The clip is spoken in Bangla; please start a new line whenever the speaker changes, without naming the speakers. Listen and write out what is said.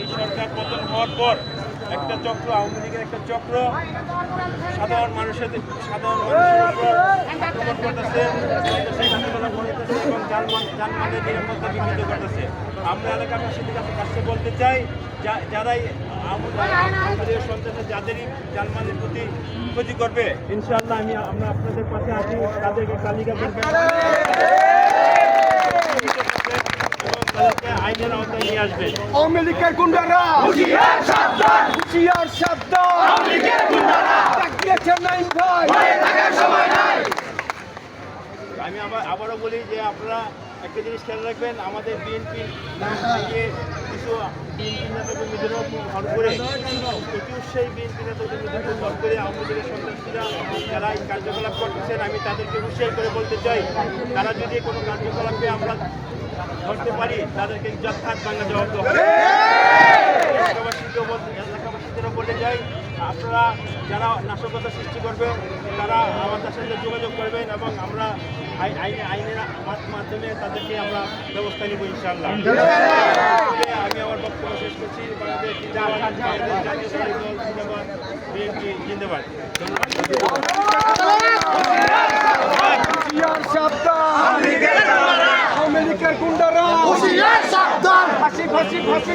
এই সরকার পতন হওয়ার পর একটা চক্র, আওয়ামী লীগের একটা চক্র, সাধারণ মানুষের সাধারণ মানুষের উপর আক্রমণ করতেছে এবং যানবাহন যানবাহনের নিরাপত্তা বিঘ্নিত করতেছে। আমরা এলাকাবাসীদের কাছে কাছে বলতে চাই যারাই আম- আমাদের সন্ত্রাসী যাদেরই যানবাহনের প্রতি ক্ষতি করবে, ইনশাআল্লাহ আমি, আমরা আপনাদের পাশে আছি, তাদেরকে তালিকা করবেন এবং তাদেরকে আইনের আওতায় নিয়ে আসবে
আওয়ামী লীগের গুন্ডারা! হুঁশিয়ার সাবধান! হুঁশিয়ার সাবধান! আওয়ামী লীগের গুন্ডারা! তাকিয়েছে নাইম ভাই!
আমি আবার আবারও বলি যে আপনারা একটা জিনিস খেয়াল রাখবেন আমাদের বিএনপি থেকে কিছু বিএনপি নেতা কর্মীদেরও ভর করে অতি উৎসাহী বিএনপি নেতা কর্মীদেরকে ভর করে আওয়ামী লীগের সন্ত্রাসীরা যারা এই কার্যকলাপ করতেছেন আমি তাদেরকে উৎসাহী করে বলতে চাই তারা যদি কোনো কার্যকলাপে আমরা ধরতে পারি তাদেরকে যথাৎ বাংলা জবাব দেওয়া হবে। এলাকাবাসীকেও বলতে এলাকাবাসীদেরও বলে যাই আপনারা যারা নাশকতা সৃষ্টি করবে তারা আমাদের সাথে যোগাযোগ করবেন এবং আমরা আই- আইনে আইনের মাধ্যমে তাদেরকে আমরা ব্যবস্থা নিব ইনশাল্লাহ আমি আমার বক্তব্য শেষ করছি। জিন্দাবাদ, লীগের গুন্ডারা ফাঁসি ফাঁসি ফাঁসি